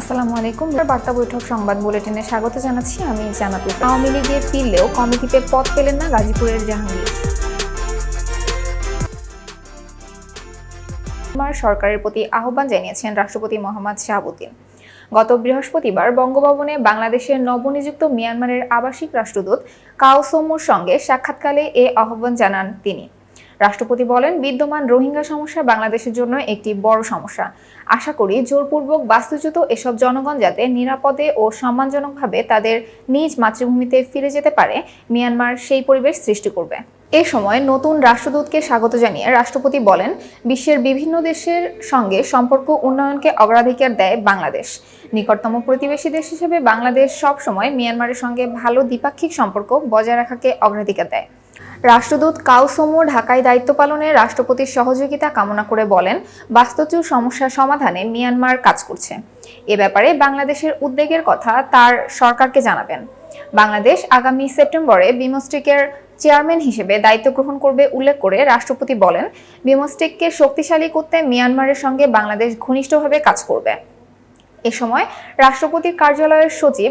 আসসালামু আলাইকুম। বার্তা বৈঠক সংবাদ বুলেটিনে স্বাগত জানাচ্ছি আমি জানাতুল আওয়ামী লীগে ফিরলেও কমিটিতে পদ পেলেন না গাজীপুরের জাহাঙ্গীর। সরকারের প্রতি আহ্বান জানিয়েছেন রাষ্ট্রপতি মোহাম্মদ শাহাবুদ্দিন। গত বৃহস্পতিবার বঙ্গভবনে বাংলাদেশের নবনিযুক্ত মিয়ানমারের আবাসিক রাষ্ট্রদূত কাওসোমোর সঙ্গে সাক্ষাৎকালে এ আহ্বান জানান তিনি। রাষ্ট্রপতি বলেন, বিদ্যমান রোহিঙ্গা সমস্যা বাংলাদেশের জন্য একটি বড় সমস্যা। আশা করি জোরপূর্বক বাস্তুচ্যুত এসব জনগণ যাতে নিরাপদে ও সম্মানজনকভাবে তাদের নিজ মাতৃভূমিতে ফিরে যেতে পারে, মিয়ানমার সেই পরিবেশ সৃষ্টি করবে। এ সময় নতুন রাষ্ট্রদূতকে স্বাগত জানিয়ে রাষ্ট্রপতি বলেন, বিশ্বের বিভিন্ন দেশের সঙ্গে সম্পর্ক উন্নয়নকে অগ্রাধিকার দেয় বাংলাদেশ। নিকটতম প্রতিবেশী দেশ হিসেবে বাংলাদেশ সবসময় মিয়ানমারের সঙ্গে ভালো দ্বিপাক্ষিক সম্পর্ক বজায় রাখাকে অগ্রাধিকার দেয়। রাষ্ট্রদূত কাউসোমো ঢাকায় দায়িত্ব পালনে রাষ্ট্রপতির সহযোগিতা কামনা করে বলেন বাস্তুচুর সমস্যার সমাধানে মিয়ানমার কাজ করছে। এ ব্যাপারে বাংলাদেশের উদ্বেগের কথা তার সরকারকে জানাবেন। বাংলাদেশ আগামী সেপ্টেম্বরে বিমস্টিকের চেয়ারম্যান হিসেবে দায়িত্ব গ্রহণ করবে উল্লেখ করে রাষ্ট্রপতি বলেন, বিমস্টেককে শক্তিশালী করতে মিয়ানমারের সঙ্গে বাংলাদেশ ঘনিষ্ঠভাবে কাজ করবে। এ সময় রাষ্ট্রপতির কার্যালয়ের সচিব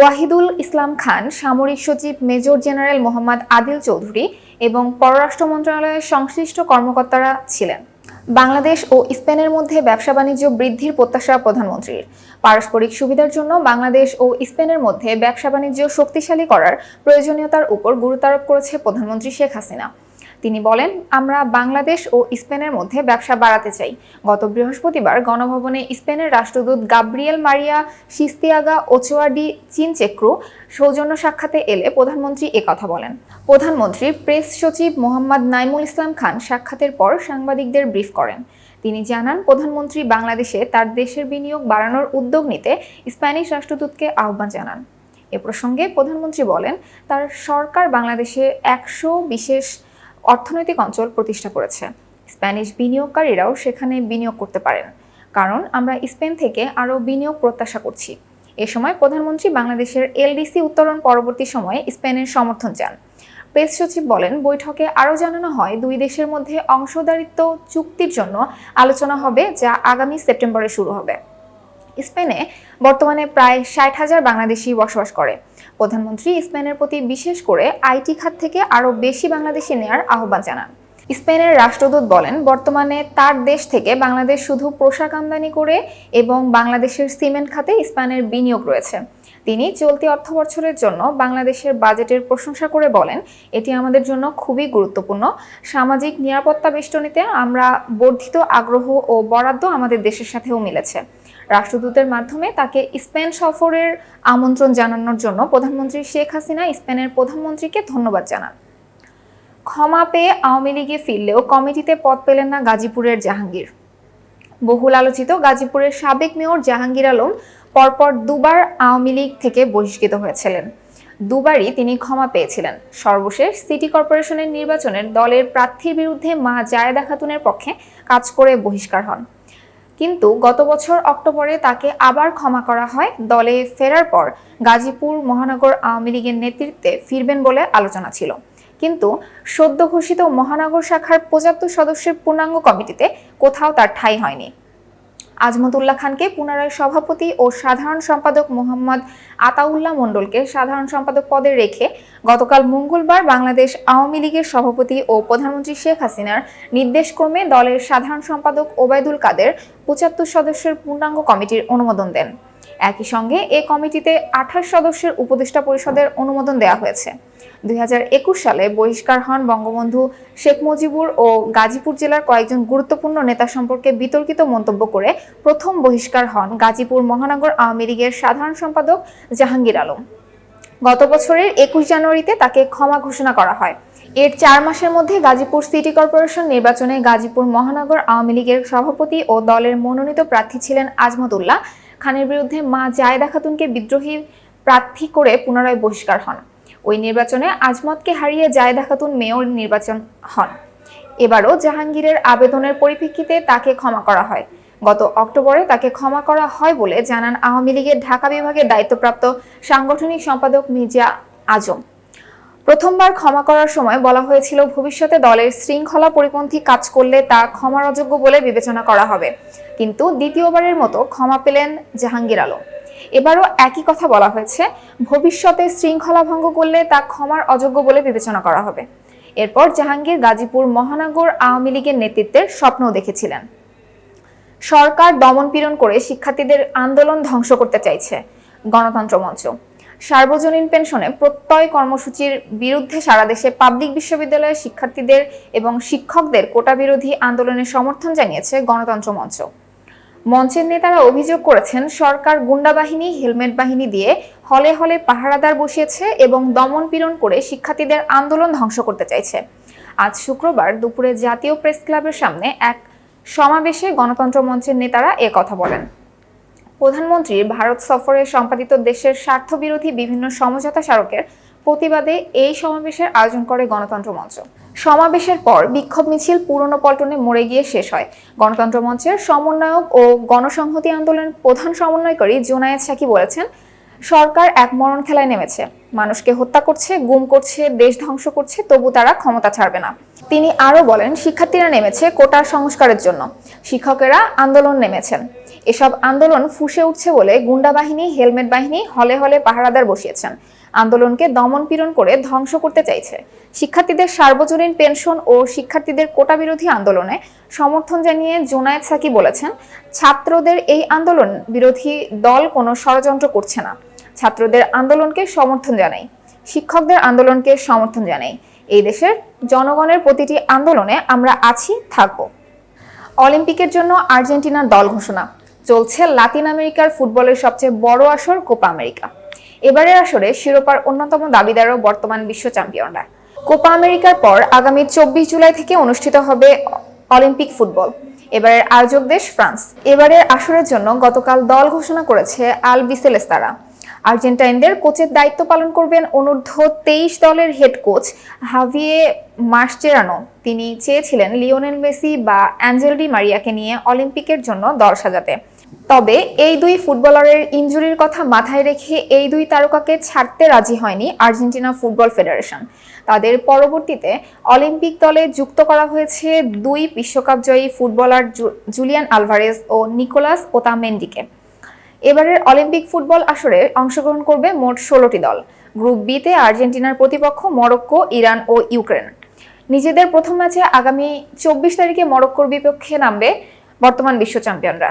ওয়াহিদুল ইসলাম খান, সামরিক সচিব মেজর জেনারেল মোহাম্মদ আদিল চৌধুরী এবং পররাষ্ট্র মন্ত্রণালয়ের সংশ্লিষ্ট কর্মকর্তারা ছিলেন। বাংলাদেশ ও স্পেনের মধ্যে ব্যবসা বাণিজ্য বৃদ্ধির প্রত্যাশা প্রধানমন্ত্রীর। পারস্পরিক সুবিধার জন্য বাংলাদেশ ও স্পেনের মধ্যে ব্যবসা বাণিজ্য শক্তিশালী করার প্রয়োজনীয়তার উপর গুরুত্বারোপ করেছে প্রধানমন্ত্রী শেখ হাসিনা। তিনি বলেন, আমরা বাংলাদেশ ও স্পেনের মধ্যে ব্যবসা বাড়াতে চাই। গত বৃহস্পতিবার গণভবনে স্পেনের রাষ্ট্রদূত গাব্রিয়েল মারিয়া সিস্তিয়াগা ওচোয়াডি চিনচেক্রু সৌজন্য সাক্ষাতে এলে প্রধানমন্ত্রী কথা বলেন। প্রধানমন্ত্রী প্রেস সচিব মোহাম্মদ নাইমুল ইসলাম খান সাক্ষাতের পর সাংবাদিকদের ব্রিফ করেন। তিনি জানান, প্রধানমন্ত্রী বাংলাদেশে তার দেশের বিনিয়োগ বাড়ানোর উদ্যোগ নিতে স্প্যানিশ রাষ্ট্রদূতকে আহ্বান জানান। এ প্রসঙ্গে প্রধানমন্ত্রী বলেন, তার সরকার বাংলাদেশে একশো বিশেষ অর্থনৈতিক অঞ্চল প্রতিষ্ঠা করেছে। স্প্যানিশ বিনিয়োগকারীরাও সেখানে বিনিয়োগ করতে পারেন। কারণ আমরা স্পেন থেকে আরও বিনিয়োগ প্রত্যাশা করছি। এ সময় প্রধানমন্ত্রী বাংলাদেশের এলডিসি উত্তরণ পরবর্তী সময়ে স্পেনের সমর্থন চান। প্রেস সচিব বলেন, বৈঠকে আরও জানানো হয়, দুই দেশের মধ্যে অংশদারিত্ব চুক্তির জন্য আলোচনা হবে, যা আগামী সেপ্টেম্বরে শুরু হবে। স্পেনে বর্তমানে প্রায় ষাট হাজার বাংলাদেশি বসবাস করে। প্রধানমন্ত্রী স্পেনের প্রতি বিশেষ করে আইটি খাত থেকে আরও বেশি বাংলাদেশি নেয়ার আহ্বান জানান। স্পেনের রাষ্ট্রদূত বলেন, বর্তমানে তার দেশ থেকে বাংলাদেশ শুধু পোশাক আমদানি করে এবং বাংলাদেশের সিমেন্ট খাতে স্পেনের বিনিয়োগ রয়েছে। তিনি চলতি অর্থ বছরের জন্য বাংলাদেশের বাজেটের প্রশংসা করে বলেন, এটি আমাদের জন্য খুবই গুরুত্বপূর্ণ। সামাজিক নিরাপত্তা বেষ্টনীতে আমরা বর্ধিত আগ্রহ ও বরাদ্দ আমাদের দেশের সাথেও মিলেছে। রাষ্ট্রদূতের মাধ্যমে তাকে স্পেন সফরের আমন্ত্রণ জানানোর জন্য প্রধানমন্ত্রী শেখ হাসিনা স্পেনের প্রধানমন্ত্রীকে ধন্যবাদ জানান। ক্ষমা পেয়ে আওয়ামী লীগে ফিরলেও কমিটিতে পদ পেলেন না গাজীপুরের জাহাঙ্গীর। বহুল আলোচিত গাজীপুরের সাবেক মেয়র জাহাঙ্গীর আলম পরপর দুবার আওয়ামী লীগ থেকে বহিষ্কৃত হয়েছিলেন। দুবারই তিনি ক্ষমা পেয়েছিলেন। সর্বশেষ সিটি কর্পোরেশনের নির্বাচনের দলের প্রার্থীর বিরুদ্ধে মা জায়েদা খাতুনের পক্ষে কাজ করে বহিষ্কার হন। কিন্তু গত বছর অক্টোবরে তাকে আবার ক্ষমা করা হয়। দলে ফেরার পর গাজীপুর মহানগর আওয়ামী লীগের নেতৃত্বে ফিরবেন বলে আলোচনা ছিল। কিন্তু সদ্য ঘোষিত মহানগর শাখার পঁচাত্তর সদস্যের পূর্ণাঙ্গ কমিটিতে কোথাও তার ঠাঁই হয়নি। আজমতুল্লাহ খানকে পুনরায় সভাপতি ও সাধারণ সম্পাদক মোহাম্মদ আতাউল্লাহ মণ্ডলকে সাধারণ সম্পাদক পদে রেখে গতকাল মঙ্গলবার বাংলাদেশ আওয়ামী লীগের সভাপতি ও প্রধানমন্ত্রী শেখ হাসিনার নির্দেশক্রমে দলের সাধারণ সম্পাদক ওবায়দুল কাদের পঁচাত্তর সদস্যের পূর্ণাঙ্গ কমিটির অনুমোদন দেন। একই সঙ্গে এ কমিটিতে আঠাশ সদস্যের উপদেষ্টা পরিষদের অনুমোদন দেওয়া হয়েছে। দুই হাজার একুশ সালে বহিষ্কার হন বঙ্গবন্ধু শেখ মুজিবুর ও গাজীপুর জেলার কয়েকজন গুরুত্বপূর্ণ নেতা সম্পর্কে বিতর্কিত মন্তব্য করে প্রথম বহিষ্কার হন গাজীপুর মহানগর আওয়ামী লীগের সাধারণ সম্পাদক জাহাঙ্গীর আলম। গত বছরের একুশ জানুয়ারিতে তাকে ক্ষমা ঘোষণা করা হয়। এর চার মাসের মধ্যে গাজীপুর সিটি কর্পোরেশন নির্বাচনে গাজীপুর মহানগর আওয়ামী লীগের সভাপতি ও দলের মনোনীত প্রার্থী ছিলেন আজমতুল্লাহ। খানের বিরুদ্ধে মা জায়দা খাতুনকে বিদ্রোহী প্রার্থী করে পুনরায় বহিষ্কার হন। ওই নির্বাচনে আজমতকে হারিয়ে জায়দা খাতুন মেয়র নির্বাচন হন। এবারও জাহাঙ্গীরের আবেদনের পরিপ্রেক্ষিতে তাকে ক্ষমা করা হয়। গত অক্টোবরে তাকে ক্ষমা করা হয় বলে জানান আওয়ামী লীগের ঢাকা বিভাগের দায়িত্বপ্রাপ্ত সাংগঠনিক সম্পাদক মির্জা আজম। প্রথমবার ক্ষমা করার সময় বলা হয়েছিল, ভবিষ্যতে দলের শৃঙ্খলা পরিপন্থী কাজ করলে তা ক্ষমার অযোগ্য বলে বিবেচনা করা হবে। কিন্তু দ্বিতীয়বারের মতো ক্ষমা পেলেন জাহাঙ্গীর আলম। এবারও একই কথা বলা হয়েছে, ভবিষ্যতে শৃঙ্খলা ভঙ্গ করলে তা ক্ষমার অযোগ্য বলে বিবেচনা করা হবে। এরপর জাহাঙ্গীর গাজীপুর মহানগর আওয়ামী লীগের নেতৃত্বের স্বপ্নও দেখেছিলেন। সরকার দমনপীড়ন করে শিক্ষার্থীদের আন্দোলন ধ্বংস করতে চাইছে গণতন্ত্র মঞ্চ। সার্বজনীন পেনশনে প্রত্যয় কর্মসূচির বিরুদ্ধে সারা দেশে পাবলিক বিশ্ববিদ্যালয়ের শিক্ষার্থীদের এবং শিক্ষকদের কোটা বিরোধী আন্দোলনের সমর্থন জানিয়েছে গণতন্ত্র মঞ্চ। মঞ্চের নেতারা অভিযোগ করেছেন, সরকার গুন্ডা বাহিনী, হেলমেট বাহিনী দিয়ে হলে হলে পাহারাদার বসিয়েছে এবং দমন পীড়ন করে শিক্ষার্থীদের আন্দোলন ধ্বংস করতে চাইছে। আজ শুক্রবার দুপুরে জাতীয় প্রেস ক্লাবের সামনে এক সমাবেশে গণতন্ত্র মঞ্চের নেতারা এ কথা বলেন। প্রধানমন্ত্রীর ভারত সফরে সম্পাদিত দেশের স্বার্থবিরোধী বিভিন্ন সমঝোতা স্মারকের প্রতিবাদে এই সমাবেশের আয়োজন করে গণতন্ত্র মঞ্চ। সমাবেশের পর বিক্ষোভ মিছিল পুরনো পল্টনে মরে গিয়ে শেষ হয়। গণতন্ত্র মঞ্চের সমন্বয়ক ও গণসংহতি আন্দোলনের প্রধান সমন্বয়কারী জোনায়েদ সাকি বলেছেন, সরকার এক মরণ খেলায় নেমেছে। মানুষকে হত্যা করছে, গুম করছে, দেশ ধ্বংস করছে, তবু তারা ক্ষমতা ছাড়বে না। তিনি আরও বলেন, শিক্ষার্থীরা নেমেছে কোটার সংস্কারের জন্য। শিক্ষকেরা আন্দোলন নেমেছেন। এসব আন্দোলন ফুসে উঠছে বলে গুন্ডা বাহিনী, হেলমেট বাহিনী হলে হলে পাহারাদার বসিয়েছেন। আন্দোলনকে দমন পীড়ন করে ধ্বংস করতে চাইছে। শিক্ষার্থীদের সার্বজনীন পেনশন ও শিক্ষার্থীদের কোটা বিরোধী আন্দোলনে সমর্থন জানিয়ে জোনায়েদ সাকি বলেছেন, ছাত্রদের এই আন্দোলন বিরোধী দল কোনো ষড়যন্ত্র করছে না। ছাত্রদের আন্দোলনকে সমর্থন জানাই। শিক্ষকদের আন্দোলনকে সমর্থন জানাই। এই দেশের জনগণের প্রতিটি আন্দোলনে আমরা আছি, থাকব। অলিম্পিকের জন্য আর্জেন্টিনার দল ঘোষণা। চলছে লাতিন আমেরিকার ফুটবলের সবচেয়ে বড় আসর কোপা আমেরিকা। এবারের আসরে শিরোপার অন্যতম দাবিদারও বর্তমান বিশ্ব চ্যাম্পিয়নরা। কোপা আমেরিকার পর আগামী চব্বিশ জুলাই থেকে অনুষ্ঠিত হবে অলিম্পিক ফুটবল। এবারের আয়োজক দেশ ফ্রান্স। এবারের আসরের জন্য গতকাল দল ঘোষণা করেছে আল বিসেলেস্তারা। আর্জেন্টাইনদের কোচের দায়িত্ব পালন করবেন অনূর্ধ্ব তেইশ দলের হেড কোচ হাভিয়ে মার্চেরানো তিনি চেয়েছিলেন লিওনেল মেসি বা অ্যাঞ্জেল ডি মারিয়াকে নিয়ে অলিম্পিকের জন্য দল সাজাতে। তবে এই দুই ফুটবলারের ইনজুরির কথা মাথায় রেখে এই দুই তারকাকে ছাড়তে রাজি হয়নি আর্জেন্টিনা ফুটবল ফেডারেশন। তাদের পরবর্তীতে অলিম্পিক দলে যুক্ত করা হয়েছে দুই বিশ্বকাপ জয়ী ফুটবলার জুলিয়ান আলভারেজ ও নিকোলাস ওতামেন্ডিকে। এবারের অলিম্পিক ফুটবল আসরে অংশগ্রহণ করবে মোট ষোলোটি দল। গ্রুপ বিতে আর্জেন্টিনার প্রতিপক্ষ মরক্কো, ইরান ও ইউক্রেন। নিজেদের প্রথম ম্যাচে আগামী চব্বিশ তারিখে মরক্কোর বিপক্ষে নামবে বর্তমান বিশ্ব চ্যাম্পিয়নরা।